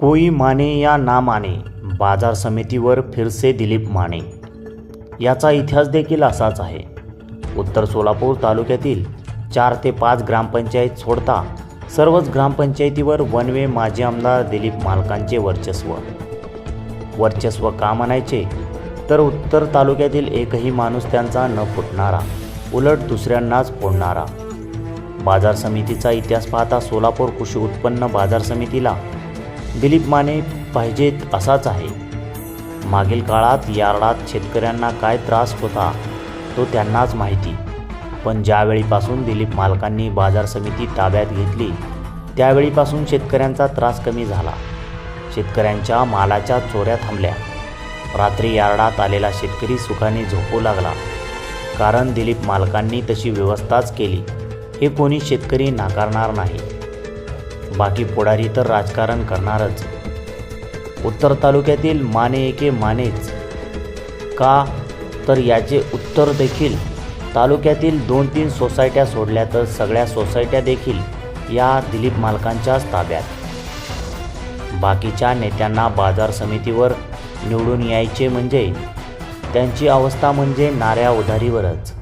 कोई माने या ना माने बाजार समितीवर फिरसे दिलीप माने. याचा इतिहास देखील असाच आहे. उत्तर सोलापूर तालुक्यातील चार ते पाच ग्रामपंचायत सोडता सर्वच ग्रामपंचायतीवर वनवे माजी आमदार दिलीप मालकांचे वर्चस्व. वर्चस्व का म्हणायचे? तर उत्तर तालुक्यातील एकही माणूस त्यांचा न फुटणारा उलट दुसऱ्यांनाच फोडणारा. बाजार समितीचा इतिहास पाहता सोलापूर कृषी उत्पन्न बाजार समितीला दिलीप माने पाहिजेत असाच आहे. मागील काळात यार्डात शेतकऱ्यांना काय त्रास होता तो त्यांनाच माहिती. पण ज्यावेळीपासून दिलीप मालकांनी बाजार समिती ताब्यात घेतली त्यावेळीपासून शेतकऱ्यांचा त्रास कमी झाला. शेतकऱ्यांच्या मालाच्या चोऱ्या थांबल्या. रात्री यार्डात आलेला शेतकरी सुखाने झोपू लागला. कारण दिलीप मालकांनी तशी व्यवस्थाच केली. हे कोणी शेतकरी नाकारणार नाही. बाकी पुढारी तर राजकारण करणारच. उत्तर तालुक्यातील माने एके मानेच. का? तर याचे उत्तर देखील तालुक्यातील दोन तीन सोसायट्या सोडल्या तर सगळ्या सोसायट्या देखील या दिलीप मालकांच्याच ताब्यात. बाकीच्या नेत्यांना बाजार समितीवर निवडून यायचे म्हणजे त्यांची अवस्था म्हणजे नाऱ्या उधारीवरच.